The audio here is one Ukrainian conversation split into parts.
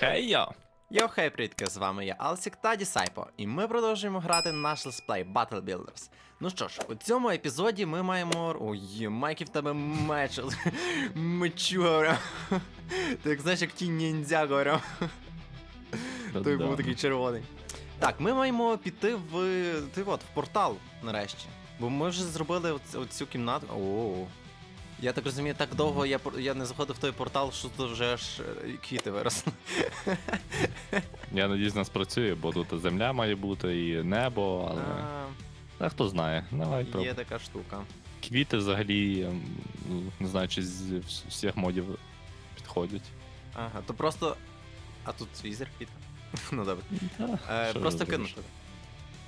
Хей йо! Йо, хей, привітки, з вами я Алсік та Дісайпо, і ми продовжуємо грати наш летсплей Battle Builders. Ну що ж, у цьому епізоді ми маємо. Ой, Майки в тебе меч. Мечу, говорю. Ти як знаєш, як ті ніндзя, говорю. Той був такий червоний. Так, ми маємо піти в. Ти от, в портал, нарешті. Бо ми вже зробили оцю кімнату. О. Я так розумію, так довго я, я не заходив в той портал, що тут вже аж е, квіти виросли. Я надіюсь, нас працює, бо тут земля має бути і небо, але. А, хто знає, давай Є така штука. Квіти взагалі, ем, ну, не знаю, чи з всіх модів підходять. Ага, то просто. А тут візер квітка. Ну добре. Та, Е, просто кинути.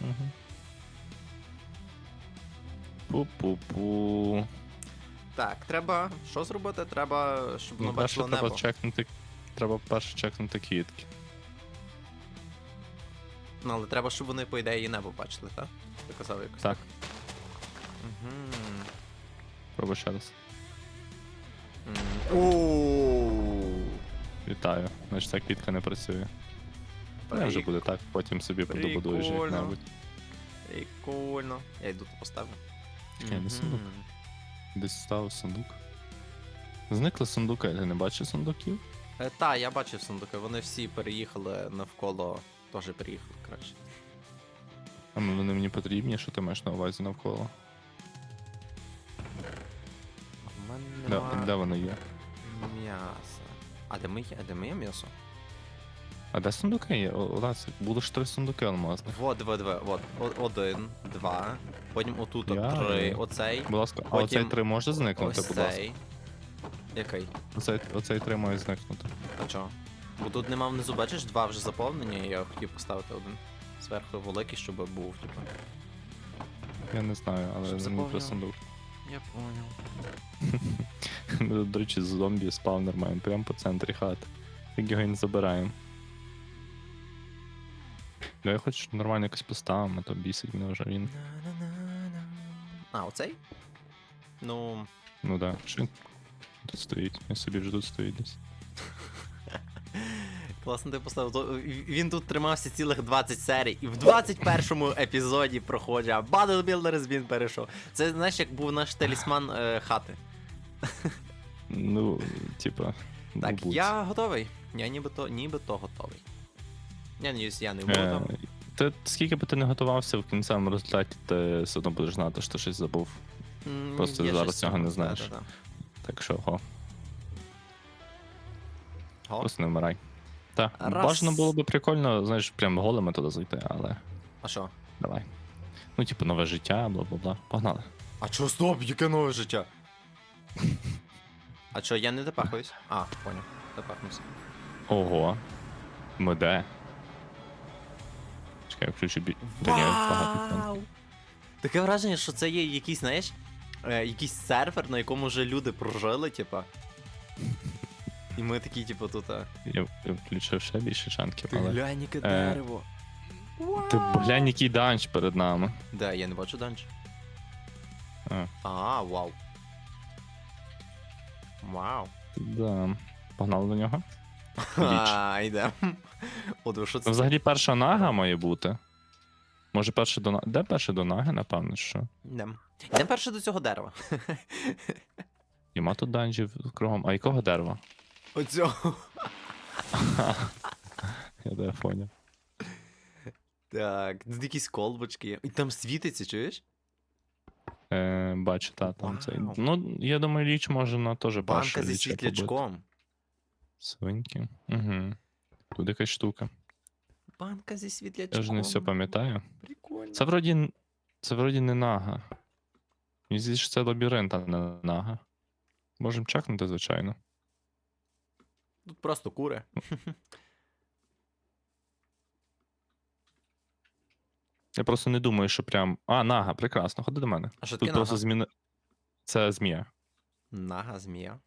Мгм. Пу-пу-пу. Так, треба. Що зробити? Треба, щоб воно Ну, перше бачило треба небо. чекнути. Треба перше чекнути квітки. Ну, але треба, щоб вони, по ідеї, і небо бачили, так? Ти казав якось. Так, Угу. пробуй ще раз. Ооо. Вітаю. Значить, ця квітка не працює. Не вже буде так, потім собі подобудуєш Прикольно. як-небудь. Прикольно. Я йду тут поставлю. Чекай, не сундук. Мгм. Десь став сундук. Зникли сундуки, ти не бачиш сундуків? Е, та, я бачив сундуки, вони всі переїхали навколо. Теж переїхали, краще. А м- вони мені потрібні, що ти маєш на увазі навколо? У мене Де, нема де вони є? м'яса. А де ми є? А де ми є м'ясо? А де сундуки є? О, Олесь, було ж три сундуки алмазних. Вот, диви, диви, от. О- Один, два. Потім отут от Я- три. Оцей. Будь ласка, а Потім оцей три може зникнути, будь ласка? цей. Який? Оцей, оцей три має зникнути. А чого? Бо тут нема внизу, бачиш, два вже заповнені, і я хотів поставити один. Зверху великий, щоб був, типу. Я не знаю, але Щоб мені про сундук. Я понял. Ми тут, до речі, зомбі спавнер маємо прямо по центрі хати. Так його і не забираємо. Ну, я хочу нормально якось поставимо, а то бісить мене вже він. А, оцей? Ну. Ну да, що він тут стоїть. Він собі вже тут стоїть десь. Класно ти поставив. То- Він тут тримався цілих 20 серій, і в 21-му епізоді проходить, а Battle Builders він перейшов. Це знаєш, як був наш талісман е, хати. Ну, типа. Так, мабуть. я готовий. Я нібито, нібито готовий. Я надіюсь, я не буду Е, там. Ти скільки би ти не готувався, в кінцевому результаті ти все одно будеш знати, що щось забув. М, просто зараз щось цього не знаєш. да-да-да. Так що, го, Го. просто не вмирай. Так, Раз. бажано було б прикольно, знаєш, прям голими туди зайти, але А що? давай. Ну, типу, нове життя, бла бла бла. Погнали. А чо стоп, яке нове життя? А чо, я не допахуюсь? А, понял. Допахнувся. Ого. Ми де? Чекай, я включу бі. Та ні, багато там. Таке враження, що це є якийсь, знаєш, е, якийсь сервер, на якому вже люди прожили, типа. І ми такі, типу, тут. а, Я, я включив ще більше чанків, Ти але. глянь, яке Е, дерево. Ти глянь, який данч перед нами. Де, я не бачу данж. А. А, вау. Вау. Да. Погнали до нього. А, йдем. От ви що це? взагалі перша нага має бути. Може, перше до наги. Де перше до наги, напевно, що? Йдем. Йдем перше до цього дерева. Нема тут данжів кругом. А якого дерева? Оцього. Я де поняв. Так, тут якісь колбочки. І там світиться, чуєш? Е, бачу, та, там цей. Вау. Ну, я думаю, річ може на теж перше Банка зі ліче побити. світлячком. Свиньки. Угу. Тут якась штука. Банка зі світлячком. Я вже не все пам'ятаю. Прикольно. Це вроді. Це вроді не нага. Мені здається, це лабіринт, а не нага. Можемо чекнути, звичайно. Тут просто кури. Я просто не думаю, що прям. А, нага, прекрасно, ходи до мене. А що Тут таке просто нага? зміни. Це змія. Нага змія.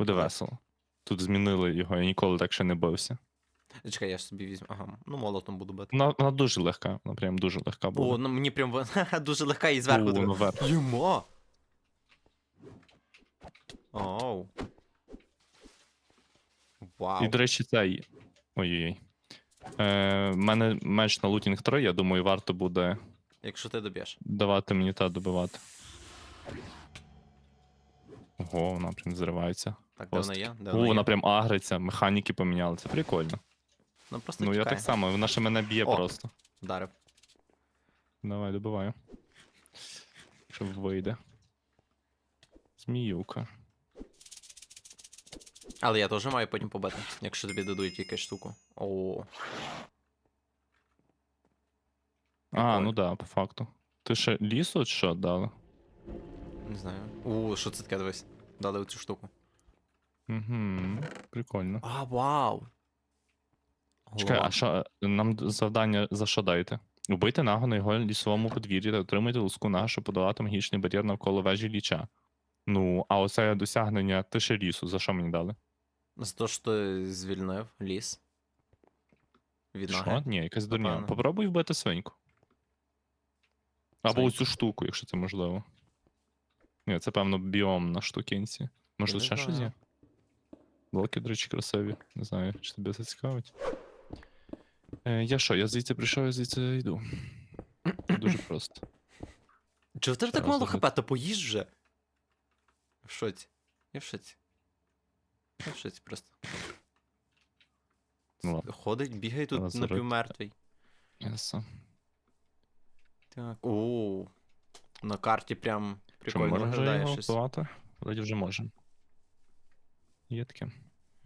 Буде весело. Тут змінили його, я ніколи так ще не бився. Чекай, я ж собі візьму. Ага, ну молотом буду бити. Вона, вона дуже легка, вона прям дуже легка була. О, ну мені прям вона дуже легка і зверху. О, вверх. Йома! Оу. Вау. І, до речі, цей. Ой-ой-ой. Е, в мене меч на лутінг 3, я думаю, варто буде Якщо ти доб'єш. давати мені та добивати. Ого, вона прям зривається. Так, де вона є? Де О, вона є? прям агриться, механіки поміняли. Це прикольно. Ну просто Ну, я так само, вона ще мене б'є О. просто. Вдарив. Давай, добиваю. Щоб вийде. Зміюка. Але я теж маю потім побити, якщо тобі дадуть якусь штуку. О, А, Прикольно. ну да, по факту. Ти ще лісу чи що дали? не знаю. У, що це таке дивись? Дали оцю штуку. Угу, прикольно. А, вау! Чекай, а що нам завдання за що даєте? Убити нагу на його лісовому подвір'ї та отримати луску нага, що подолати магічний бар'єр навколо вежі ліча. Ну, а оце досягнення тиші лісу, за що мені дали? За те, що ти звільнив ліс. Від Що? наги. Ні, якась дурня. Попробуй вбити свиньку. Або оцю штуку, якщо це можливо. Ні, це певно біом на штукінці. Може тут ще щось є? Блоки, до речі, красиві. Не знаю, чи тебе це цікавить. Е, я що, я звідси прийшов, я звідси йду. Дуже просто. Чого в тебе так Зараз мало хп, то поїж вже. В шоці. Я в шоці. Я в шоці просто. Ну ладно. Ходить, бігає тут Зараз напівмертвий. Ясно. Так. О, на карті прям Що, прикольно можемо вже виглядає його щось. Вроді вже можемо. Є таке.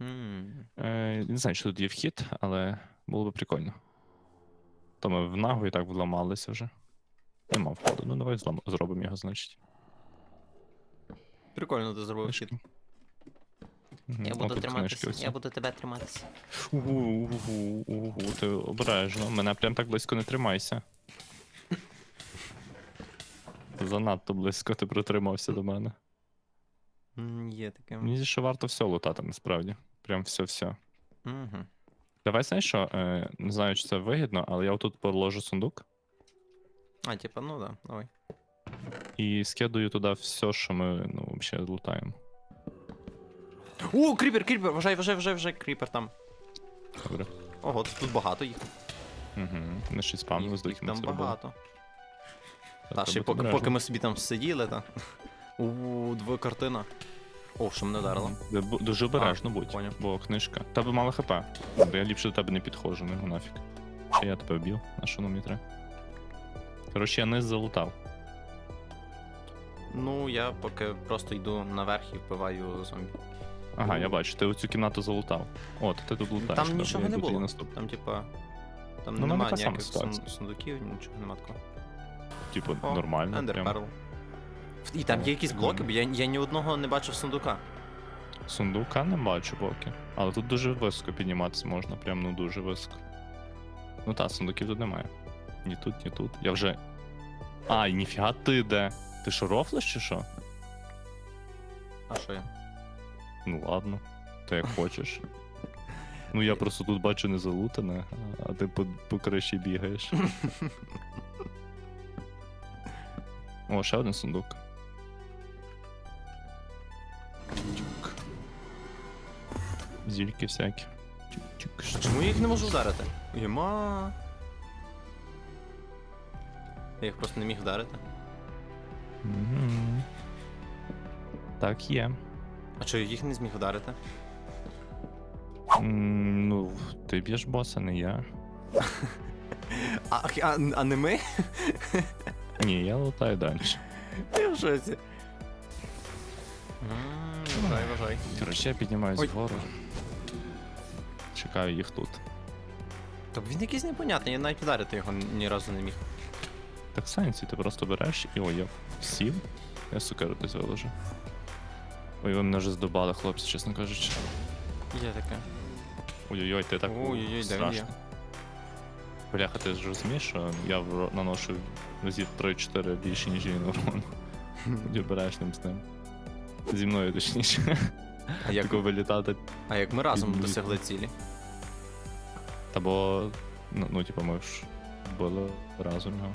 М. Е, не знаю, чи тут є вхід, але було б прикольно. То ми в нагу і так вламалися вже. Нема входу. Ну давай злам... зробимо його, значить. Прикольно ти зробив Книжки. хід. Мгм. Я буду триматися. Я буду тебе триматися. Угу, угу, угу, ти обережно. Мене прям так близько не тримайся. Занадто близько ти притримався до мене. М, Є таке. Мені здається, що варто все лутати насправді. Прям все-все. Угу. Давай знаєш що, е, не знаю, чи це вигідно, але я отут положу сундук А, типа, ну да, давай. і скидую туди все, що ми ну, взагалі лутаємо. О, кріпер, кріпер, вважай, вважай, вважай, вважай, кріпер там. Добре. Ого, тут багато їх. Угу. Вони ще Їх, з їх там багато. Та ще поки, поки ми собі там сиділи, та. У, двоє картина. О, що мене вдарило. Дуже обережно будь, поняв. бо книжка. Тебе мало хп. Бо я ліпше до тебе не підходжу, ну його нафіг. Чи я тебе вбив, на що нам не треба. Коротше, я низ залутав. Ну, я поки просто йду наверх і вбиваю зомбі. Ага, я бачу, ти оцю кімнату залутав. О, то ти тут лутаєш. Там нічого я не було. наступний. Там, типа. Там Ну, немає ніяких сундуків, нічого нема такого. Типу, О, нормально. Pearl. І там є якісь блоки, бо я, я ні одного не бачив сундука. Сундука не бачу поки. Але тут дуже високо підніматися можна, прям ну дуже високо. Ну та, сундуків тут немає. Ні тут, ні тут. Я вже. А, і ніфіга ти де? Ти що, рофлиш чи що? А що я? Ну ладно, то як хочеш. Ну я просто тут бачу не залутане, а ти по, по криші бігаєш. О, ще один сундук. Зільки всякі. Чому я їх не можу вдарити? Єма. Я їх просто не міг вдарити. Мгм. Так є. А чого я їх не зміг вдарити? М, Ну, ти б'єш боса, не я. А, а, а не ми? Ні, я лутаю далі. Я в шоці. М, Вважай, вважай. Коротше, я піднімаюсь Ой. вгору. Чекаю їх тут. Так він якийсь непонятний, я навіть вдарити його ні разу не міг. Так сенсі, ти просто береш і ой, я сів, я сукеру десь виложу. Ой, ви мене вже здобали, хлопці, чесно кажучи. Є таке. Ой-ой-ой, ти так Ой-ой-ой, де він страшно. Бляха, ти ж розумієш, що я вро- наношу разів 3-4 більше, ніж він урону. Тоді береш ним з ним. Зі мною точніше. А як, Тако вилітати. а як ми разом досягли цілі? Та бо. Ну, ну типу, ми ж були разом його.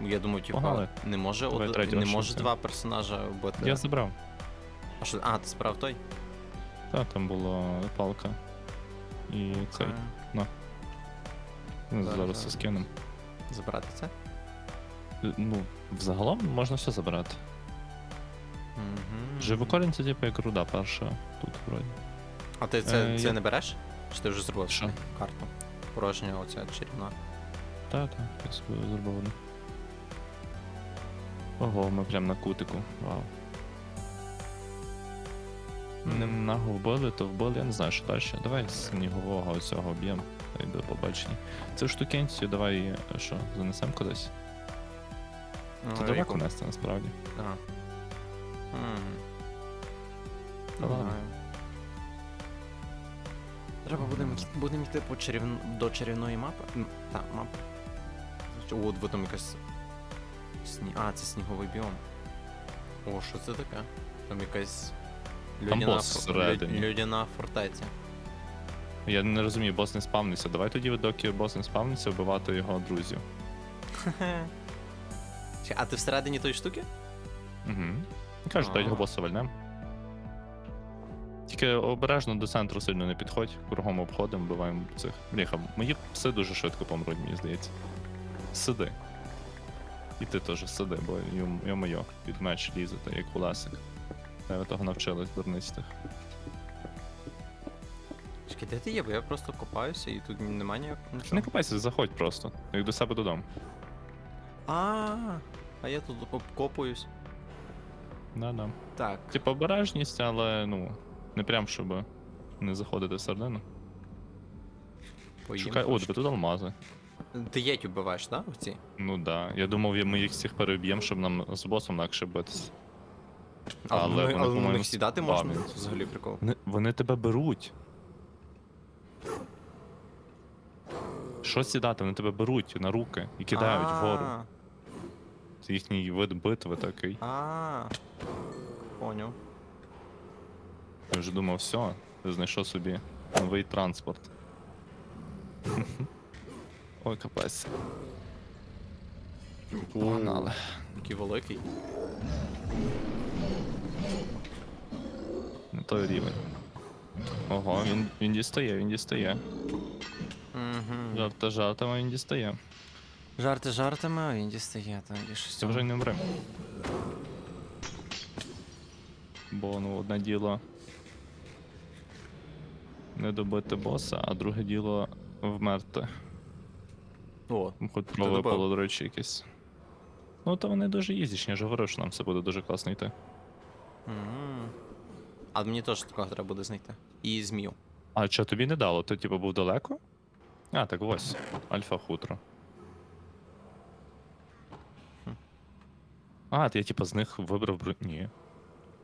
Ну, Я думаю, типа, Погнали. не може, Давай од... не може два персонажа вбити. Я забрав. А, що... а, ти справ той? Та, там була палка. І цей. Це- Ми зараз, зараз це зараз. скинемо. Забирати це? Е, Ну, взагалом можна все забирати. Угу. Живокорінь це типу як руда перша тут вроді. А ти це, Е, це я- не береш? Чи ти вже зробив Що? карту? Порожня оця чарівна. Та, та, я собі зробив одну. Ого, ми прям на кутику. Вау. Не нагу вбили, то вбили, я не знаю, що далі. Давай снігового оцього й до побачення. Цю штукенцію давай що, занесемо кудись? Ну, Це далеко нести насправді. Ага. Та ладно. Треба будемо будем йти по чарів... до чарівної мапи. М, Так, мапи. О, от там якась. Сні... А, це сніговий біом. О, що це таке? Там якась. Людяна, фор- людяна фортеця. Я не розумію, бос не спавниться. Давай тоді, доки бос не спавниться, вбивати його друзів. А ти всередині тої штуки? Угу. Кажу, дай його боса вальнем. Тільки обережно до центру сильно не підходь, кругом обходимо, вбиваємо цих. Бляха, мої пси дуже швидко помруть, мені здається. Сиди. І ти теж сиди, бо йо моє під меч лізете, як уласик. Я того навчилась дурниць тих. Чекай, де ти є? Бо я просто копаюся і тут немає ніякого. Не купайся, заходь просто. Як до себе додому. А, а я тут обкопуюсь. Да-да. Так. Типа обережність, але ну, не прям щоб не заходити всередину. поїм Шукай. О, тебе тут алмази. Ти єть убиваєш, так? Да, оці? Ну да. Я думав, я- ми їх всіх переб'ємо, щоб нам з босом легше битися. Але Але, вони, вони, але на по-моєму, них сідати можна? Взагалі прикол. Вони, вони тебе беруть. Що сідати? Вони тебе беруть на руки і кидають вгору. А, Це їхній вид битви такий. А, поняв. Я вже думав, все, знайшов собі новий транспорт. Ой, капець. Погнали. Який великий. Не той рівень. Ого, він, він дістає, він дістає. Угу. Жарта жартами він дістає. Жарти жартами, а він дістає там і щось. Це вже не вмре. Бо ну одне діло не добити боса, а друге діло вмерти. О, Хоч випало, до речі, якесь. Ну, то вони дуже їздячні, я ж говорив, що нам все буде дуже класно йти. М. А мені теж такого треба буде знайти. І змію. А що тобі не дало? Ти типу був далеко? А, так ось. Альфа хутро. А, ти я типу з них вибрав бро... Ні.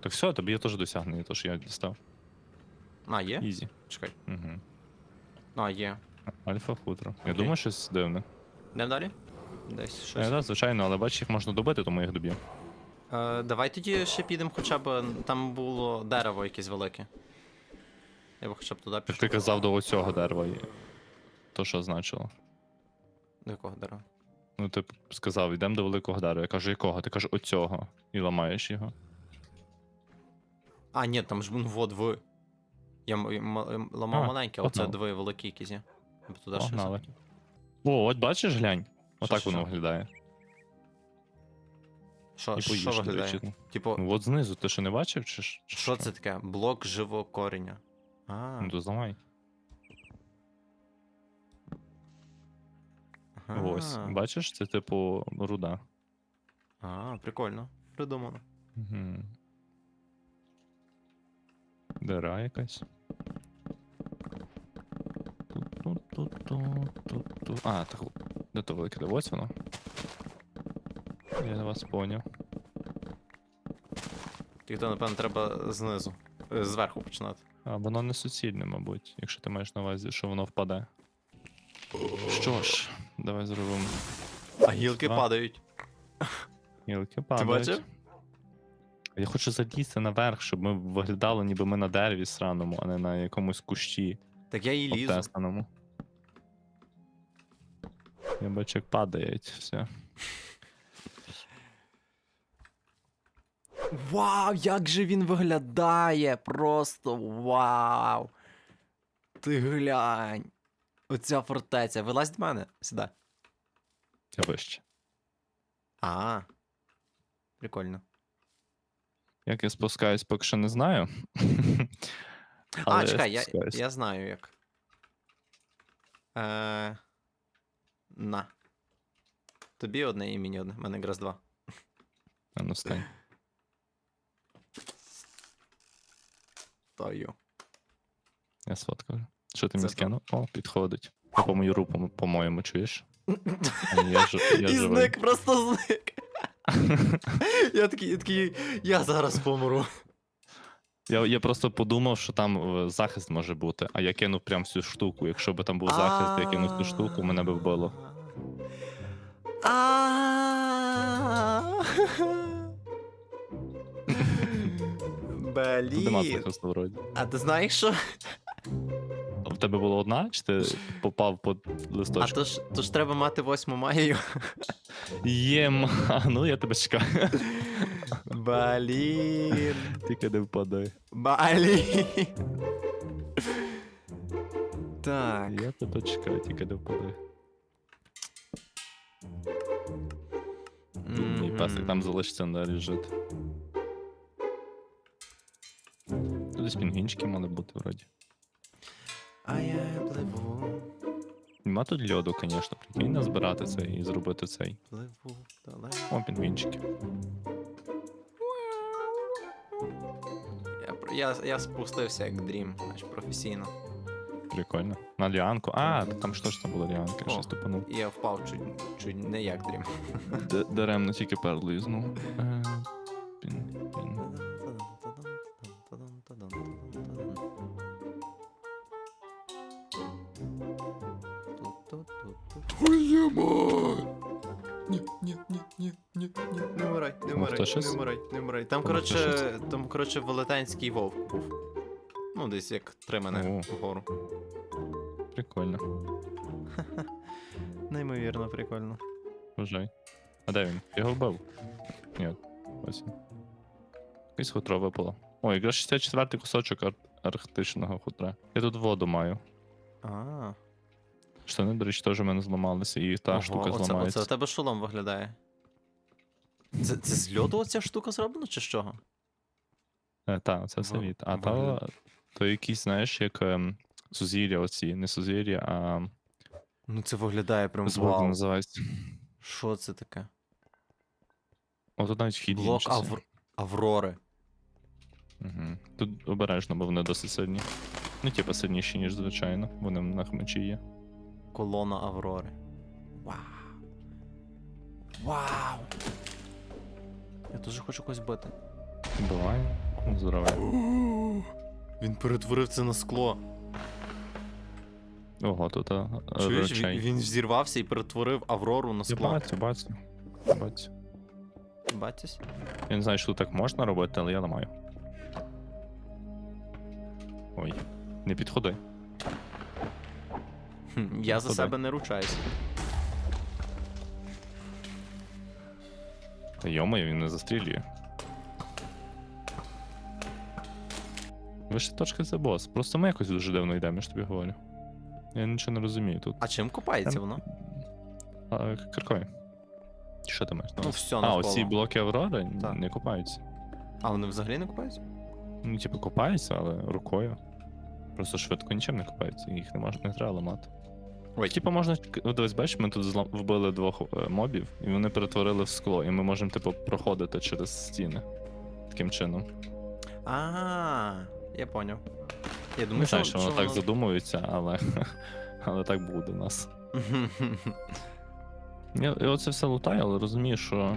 Так все, тобі є теж досягнення, то що я дістав. А, є? Ізі. Чекай. Угу. А, є. Альфа хутро. Я Окей. думаю, щось дивне. Йдемо далі? Десь Е, щось. да, звичайно, але бачиш, їх можна добити, тому я їх доб'ю. Е, давай тоді ще підемо хоча б. Там було дерево якесь велике. Я б хоча б туди Як пішов. ти казав до оцього дерева. То що значило? До якого дерева? Ну, ти сказав, йдемо до великого дерева. Я кажу, якого? Ти кажеш оцього. І ламаєш його. А, ні, там ж ну, вот ви. Я м- м- м- ламав А, маленьке, а оце погнали. двоє великі якісь є. Я туди ще Погнали. О, от бачиш, глянь. Отак що, воно що? виглядає. Що, І що поїж, виглядає? Типу, Ну от знизу, ти що не бачив, чи ж? чи що це таке? Блок живого кореня. А, Ну то зламай. ага. Ось. Бачиш, це типу руда. А, прикольно. Придумано. Угу. Дира якась. А, так. Де то велике? Де ось воно? Я вас поняв. Тільки то, напевно, треба знизу. Е, Зверху починати. А воно не суцільне, мабуть, якщо ти маєш на увазі, що воно впаде. Що ж, давай зробимо. А гілки А. падають. Гілки Ти падають. бачив? Я хочу залізти наверх, щоб ми виглядали, ніби ми на дереві сраному, а не на якомусь кущі Так я і лізу. обтесаному. Я бачу, як падають все. Вау, як же він виглядає! Просто вау! Ти глянь! Оця фортеця. Вилазь до мене. Сюди. Я вище. А. Прикольно. Як я спускаюсь, поки що не знаю. а, чекай, я, я знаю як. Е... На. Тобі одне і мені одне. У мене якраз два. А ну стань. Тою. Я сфоткав. Що ти мені скинув? О, підходить. По мою руку, по-моєму, чуєш? Я, ж, я І зник, просто зник. я такий, я такий, я зараз помру. Я, я просто подумав, що там е, захист може бути, а я кинув прям всю штуку. Якщо б там був захист, я кинув всю штуку, мене би вбило. А. Тут нема Блін. захисту вроді. А ти знаєш що? Тебе була одна, чи ти попав по А то ж, то ж треба мати восьму магію. Єм, а ну я тебе чекаю. Блін. Тільки не впадай. Блін. Так. Я тебе чекаю, тільки не впадай. Мій песик там залишиться далі жити. Тут десь пінгвінчики мали бути вроді. А я пливу, Нема тут льоду, звісно, прикинь назбирати це і зробити цей. пливу далеко. О, пінгвінчики. Я, я, я спустився як дрім, значить професійно. Прикольно. На ліанку. А, там ж точно була ліанка, я щось тупанув. Я впав чуть, чуть не як дрім. Д- Даремно тільки перлу ізнув. Е, пінгвін. Ні, ні, ні, ні, ні, ні, не вмирай, не вмирай, хто не вмирай, не вмирай. Там, коротше, там, коротше, велетенський вовк був. Ну, десь як три мене О. вгору. Прикольно. Неймовірно прикольно. Вважай. А де він? Його вбив? Ні. Ось він. Якесь хутро випало. О, якраз 64-й кусочок ар- арктичного хутра. Я тут воду маю. А, Штани, до речі, теж у мене зламалися, і та ого, штука оце, зламається. Оце у тебе шолом виглядає. Це, це з льоду оця штука зроблена, чи з чого? Е, та, це все від. А вигляд- то, якісь, знаєш, як ем, сузір'я оці, не сузір'я, а Ну це виглядає прям вау. називається. Що це таке? О, тут навіть вхід Блок інший. Авр... Аврори. Угу. Тут обережно, бо вони досить сильні. Ну, типу, сильніші, ніж звичайно. Вони на хмечі є. Колона Аврори. Вау. Вау. Я теж хочу когось бити. Буває. Здорове. Він перетворив це на скло. Ого, тут а, Чуєш, він, він взірвався і перетворив Аврору на Я скло. бачу, бачу. Бачу. Бачиш? Я не знаю, що тут так можна робити, але я ламаю. Ой, не підходи. Хм, Я за Подай. себе не ручаюсь. Та йомаю, він не застрілює. Вища точка це бос. Просто ми якось дуже дивно йдемо, я ж тобі говорю. Я нічого не розумію тут. А чим купається Там- воно? А, киркою. Що ти маєш? на Ну, увазі? все а, навколо. оці блоки Аврори Так. не купаються. А вони взагалі не купаються? Ну, типу, купаються, але рукою. Просто швидко нічим не купаються, їх не можна не треба ламати. Ой. Типу можна. Ну, дивись, бачиш, ми тут злам... вбили двох е, мобів, і вони перетворили в скло, і ми можемо, типу, проходити через стіни. Таким чином. А, я поняв. Я думаю, Не знаю, що воно так воно- задумується, але. але так буде у нас. Я, я оце все лутаю, але розумію, що.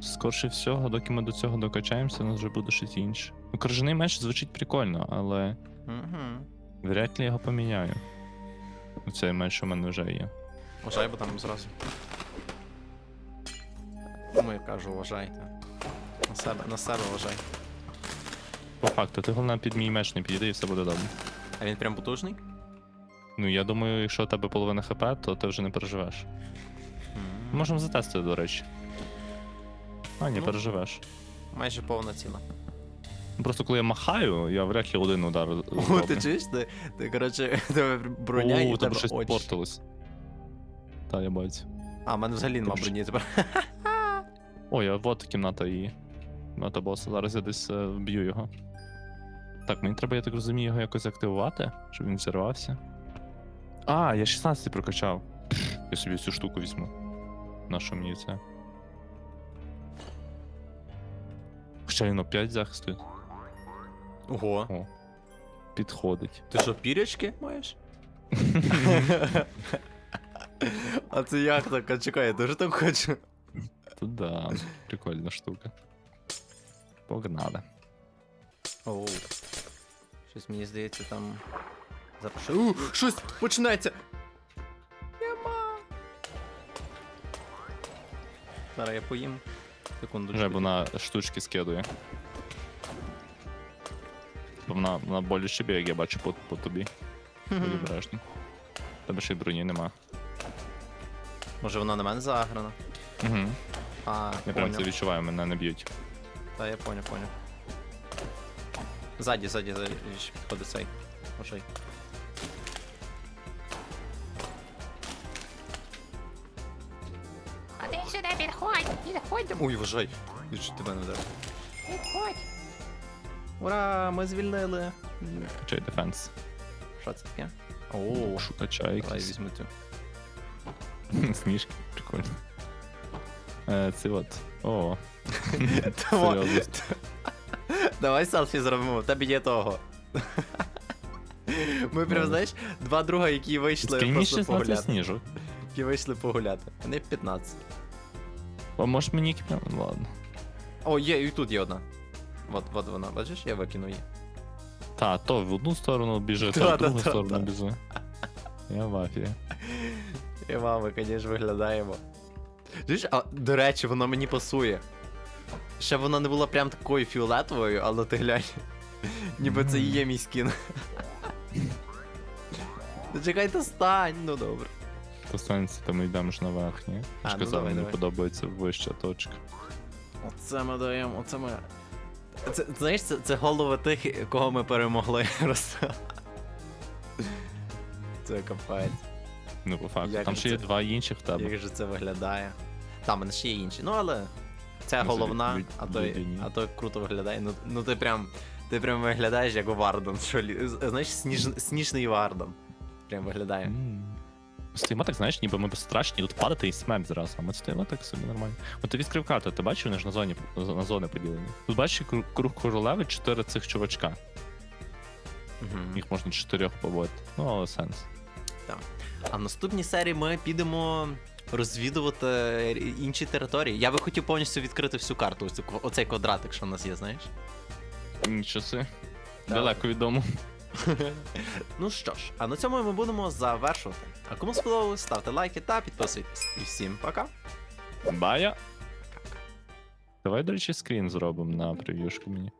Скорше всього, доки ми до цього докачаємося, у нас вже буде щось інше. Ну, крижаний меч звучить прикольно, але вряд ли я його поміняю. Цей меч у мене вже є. Вважай, бо там зразу. Тому я кажу, вважайте. На себе, на себе вважай. По факту, ти головне під мій меч не підійди і все буде добре. А він прям потужний? Ну, я думаю, якщо у тебе половина хп, то ти вже не переживеш. Можемо затестити, до речі. А, ні, Ну. переживеш. майже повна ціла. Просто коли я махаю, я вряд ли один удар. О, зроблю. ти чуєш? Ти, ти коротше, тебе броня і О, в там тебе щось очі. портилось. Та, я бачу. А, в мене взагалі нема Там ж- броні тепер. Ой, а от кімната її. Кімната боса. Зараз я десь е, вб'ю його. Так, мені треба, я так розумію, його якось активувати, щоб він взірвався. А, я 16 прокачав. Пф, Я собі цю штуку візьму. На що мені це? Хоча він опять захистує. Ого. О. Підходить. Ти що, пірячки маєш? А це як так? А чекай, я теж так хочу. Тут да, прикольна штука. Погнали. Оу. Щось мені здається там. Зараз. У, щось починається! Нема. Зараз я поїм. Секунду. Вже вона штучки скидує. Бо вона, вона боляче б'є, як я бачу по, по тобі. Будь обережний. Тебе ще й броні нема. Може вона на мене заграна? Угу. А, Я прям це поняв. відчуваю, мене не б'ють. Та я поняв, поняв. Ззаді, ззаді, ззаді ще підходить цей. Ошей. Ходи сюди, підходь, підходь, Ой, вважай. Ти мене вдарив? підходь. Ура, ми звільнили. Качай дефенс. Що це таке? О, Шукача давай якийсь. візьму цю. Сніжки, прикольно. Е, це от. О, Давай- серйозно. Давай селфі зробимо, в тебе є того. Ми прям, Ладно. знаєш, два друга, які вийшли Скинь мені просто 16 погуляти. сніжок. Які вийшли погуляти. Вони 15. А може мені прям. Ладно. О, є, і тут є одна. От, от вона, бачиш, я викину її. Та, то в одну сторону біжить, Та, а в другу та, сторону біжить. Я в афі. І мами, звісно, виглядаємо. Знаєш, а до речі, вона мені пасує. Ще вона не була прям такою фіолетовою, але ти глянь. Ніби це і є мій скін. Ну чекай, та стань, ну добре. То станеться, то ми йдемо ж наверх, ні? Я ж ну казав, мені подобається вища точка. Оце ми даємо, оце ми. Це, знаєш, це, це голови тих, кого ми перемогли. Просто. Це капець. Ну, по факту. Як Там ще є це- два інших в тебе. Як же це виглядає? Там, в мене ще є інші. Ну, але це Ну, головна, від- а то, людині. а то круто виглядає. Ну, ну ти прям. Ти прям виглядаєш як Вардан. Що, лі- з- знаєш, сніж, сніжний Вардан. Прям виглядає. М. Стоїмо так, знаєш, ніби ми безстрашні, тут падати і смерть зразу, а ми стоїмо так собі нормально. От ти відкрив карту, ти бачиш, вони ж на зоні на зони поділені. Тут бачиш круг королеви, чотири цих чувачка. Угу. Їх можна чотирьох поводити. Ну, але сенс. Так. А в наступній серії ми підемо розвідувати інші території. Я би хотів повністю відкрити всю карту, оцю, оцей квадратик, що в нас є, знаєш? Нічого си. Далеко від дому. Ну що ж, а на цьому ми будемо завершувати. А кому сподобалось, ставте лайки та підписуйтесь. І всім пока! Бая. Давай, до речі, скрін зробимо на прев'юшку мені.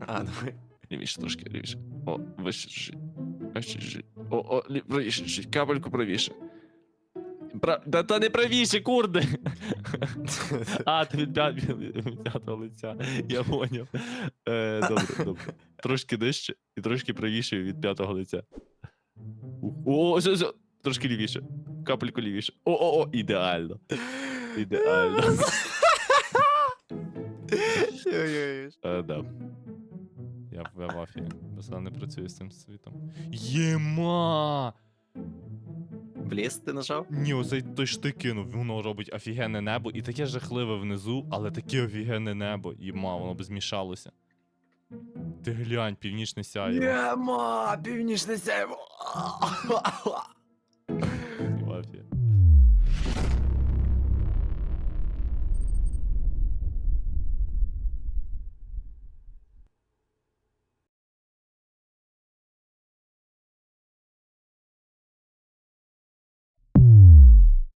А, давай. Лівіше трошки, лівіше. О, вище жи. Вище жи. О, о, лі... правіше. Капельку правіше. Пра... Да та не правіше, курди! А, ти від п'ят- від п'ятого лиця. Я поняв. Е, добре, добре. Трошки нижче і трошки правіше від п'ятого лиця. О, все, все. Трошки лівіше. Капельку лівіше. О, о, о, ідеально. Ідеально. Е, да. Я в в афі. Просто не працюю з цим світом. Єма! Бліс ти нажав? Ні, оцей той штик кинув, воно робить офігенне небо, і таке жахливе внизу, але таке офігенне небо. Єма, воно б змішалося. Ти глянь, північне сяйво. Єма, північне сяйво.